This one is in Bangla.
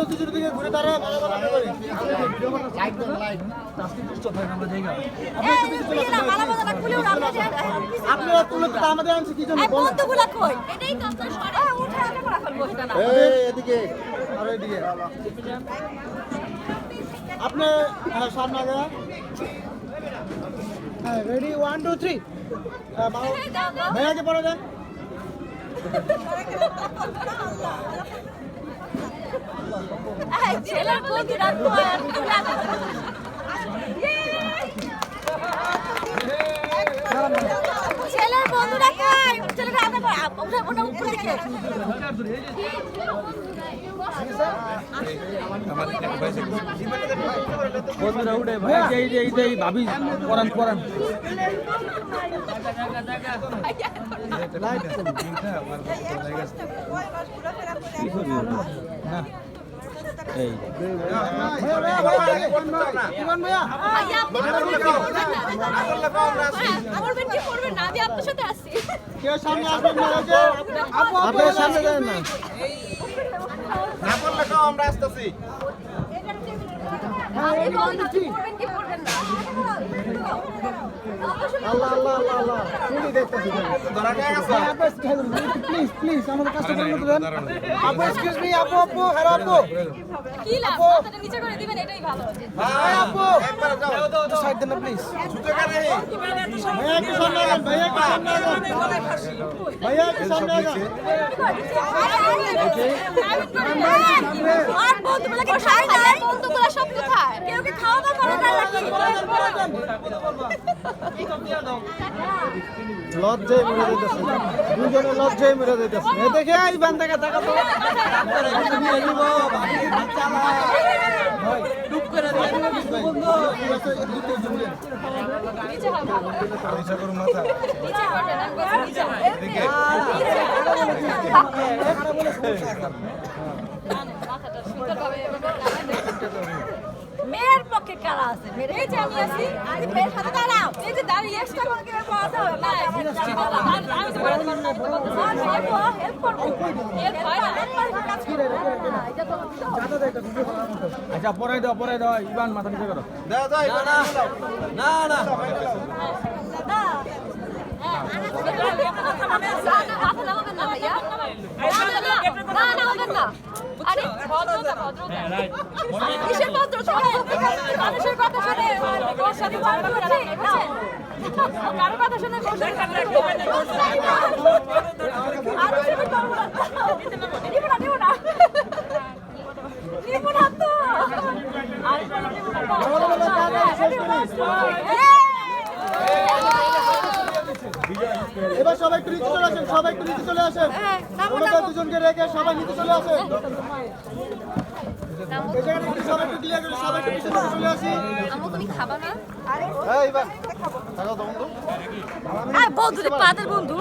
অতিথির দিকে ঘুরে দাঁড়ায় আমরা যে আপনারা তুলে তো আমাদের আনছে কি জন্য? বন্ধুগুলা কই? এটাই তো আপনার সরে। উঠে আগে পড়া ফেলব এটা না। এদিকে। আর এদিকে। আপনি হ্যাঁ সামনে আগে হ্যাঁ রেডি ওয়ান টু থ্রি ভাইয়াকে পড়ে দেন ছেলের বন্ধুরা ছেলের বন্ধুরা কই ছেলের হাতে পড়া উঠে উঠে উপরে দিকে বন্ধুরা উঠে ভাই এই যে এই যে এই ভাবি পরান পরান। এই ভাইয়া আপনার সামনে আসবেন না আপনি সামনে কি আল্লাহ আল্লাহ আল্লাহ। আল্লাহ প্লিজ প্লিজ আমাদের কাজটা বন্ধ করেন আপু এক্সকিউজ মি আপু আপু হ্যালো আপু। কি লাভ? মাথাটা নিচে করে দিবেন এটাই ভালো। হাই আপু। একটু সাইড দেন না প্লিজ ভাইয়া একটু সামনে আগান ভাইয়া একটু সামনে আগান। ভাইয়া একটু সামনে আগান। আর বন্ধুগুলোকে খাই নাই। বন্ধুগুলো সব কোথায়? কেউ কি খাওয়া দাওয়া করে না নাকি? লজ্জায় মরে যাইতেছে দুজনে লজ্জায় মরে যাইতেছে এ দেখে এই বান্দাকে টাকা মাথাটা সুন্দরভাবে মেয়ের পক্ষে কারা আছে মেয়ের এই যে আমি আছি আজ মেয়ের সাথে দাঁড়াও এই যে দাঁড়িয়ে এক্সট্রা করে কেউ কথা হবে না আমি তো বলতে বড় বড় হেল্প করব হেল্প হয় না কাজ করে এটা তো আচ্ছা পরাই দাও পরাই দাও ইবান মাথা নিচে করো না হ্যাঁ মাথা নামাবেন না ভাইয়া না না নামাবেন না আরে ভদ্রতা ভদ্রতা কিসের ভদ্রতা মানুষের কথা শুনে ওর সাথে গল্প করছি না কারও কথা শুনে এবার সবাই একটু নিচে চলে আসেন সবাই একটু নিচে চলে আসেন। ওনাদের দুজনকে রেখে সবাই নিচে চলে আসেন। বন্ধু পাদের বন্ধু।